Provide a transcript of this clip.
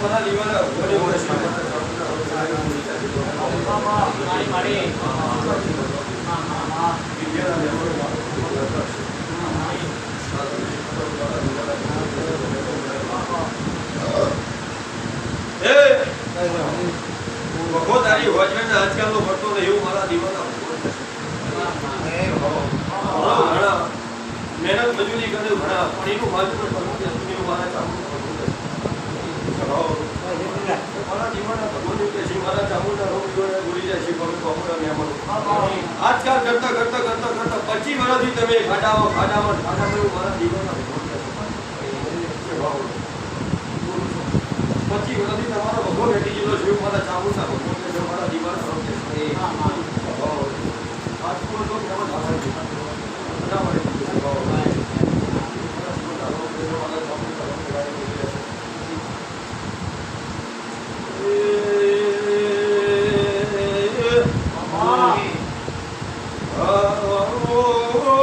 我那里面的，我那里面的，我那里面。ભગવો તારી વચન આજકાલનો ભરતો ને એવું મારા દીવાના મહેનત મજૂરી કરે ઘણા પણ એનું કરવું છે એનું મારા ચામુંડા મારા દીવાના ભગવાન એવું કહે છે, મારા ભૂલી જાય છે. આજકાલ કરતા કરતા કરતા કરતા પચીસ વર્ષથી તમે ખાડામાં ખાડામાં ખાડામાં એવું મારા જીવનમાં. પચીસ વર્ષથી તમારો ભગવાન હેઠી ગયેલો છે એવું મારા ચામુંડા ભગવાન મારા દીવાના છે. Oh,